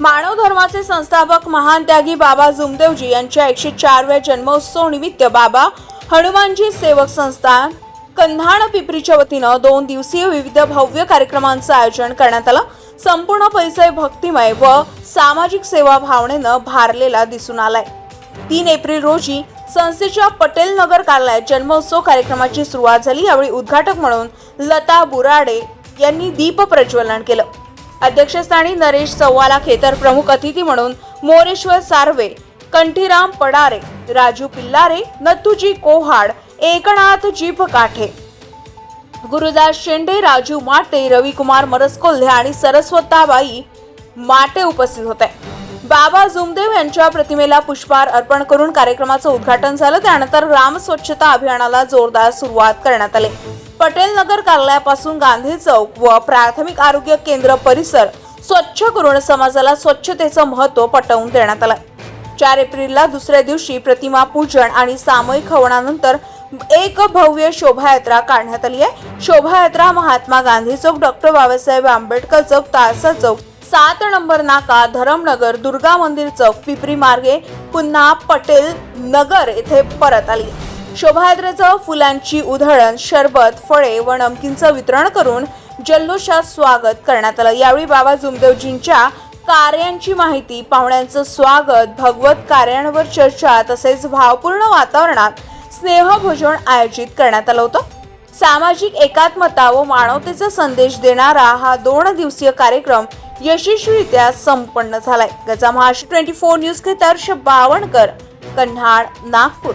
मानव धर्माचे संस्थापक महान त्यागी बाबा जुमदेवजी यांच्या एकशे चारव्या जन्मोत्सव निमित्त बाबा हनुमानजी सेवक संस्थान कंधाण पिपरीच्या वतीनं दोन दिवसीय विविध भव्य कार्यक्रमांचं आयोजन करण्यात आलं. संपूर्ण परिसर भक्तिमय व सामाजिक सेवा भावनेनं भारलेला दिसून आलाय. तीन एप्रिल रोजी संस्थेच्या पटेल नगर कार्यालयात जन्मोत्सव कार्यक्रमाची सुरुवात झाली. यावेळी उद्घाटक म्हणून लता बुराडे यांनी दीप प्रज्वलन केलं. अध्यक्षस्थानी नरेश चव्हाला खेतर प्रमुख अतिथी म्हणून मोरेश्वर सार्वे कंठीराम पडारे राजू पिल्लारे नथुजी कोहाड एकनाथ जीप काठे. गुरुदास शेंडे राजू माटे रविकुमार मरसकोल्हे आणि सरस्वताबाई माटे उपस्थित होते. बाबा जुमदेव यांच्या प्रतिमेला पुष्पहार अर्पण करून कार्यक्रमाचं उद्घाटन झालं. त्यानंतर राम स्वच्छता अभियानाला जोरदार सुरुवात करण्यात आली. पटेल नगर कार्यालयापासून गांधी चौक व प्राथमिक आरोग्य केंद्र परिसर स्वच्छ करून समाजाला स्वच्छतेचं महत्त्व पटवून देण्यात आलं चार एप्रिलला दुसऱ्या दिवशी प्रतिमा पूजन आणि सामूहिक हवनानंतर एक भव्य शोभायात्रा काढण्यात आली आहे. शोभायात्रा महात्मा गांधी चौक डॉक्टर बाबासाहेब आंबेडकर चौक तारसा चौक सात नंबर नाका धरमनगर दुर्गा मंदिर चौक पिपरी मार्गे पुन्हा पटेल नगर येथे परत आली शोभायात्रेचं फुलांची उधळण शरबत फळे व नमकीनचं वितरण करून जल्लोषात स्वागत करण्यात आलं. यावेळी बाबा जुमदेवजींच्या कार्यांची माहिती पाहुण्यांचं स्वागत भगवत कार्यांवर चर्चा तसेच भावपूर्ण वातावरणात स्नेहभोजन आयोजित करण्यात आलं होतं. सामाजिक एकात्मता व मानवतेचा संदेश देणारा हा दोन दिवसीय कार्यक्रम यशस्वीरित्या संपन्न झालाय. Gaja Maharashtra twenty four news K Bawankar Kanhad Nagpur.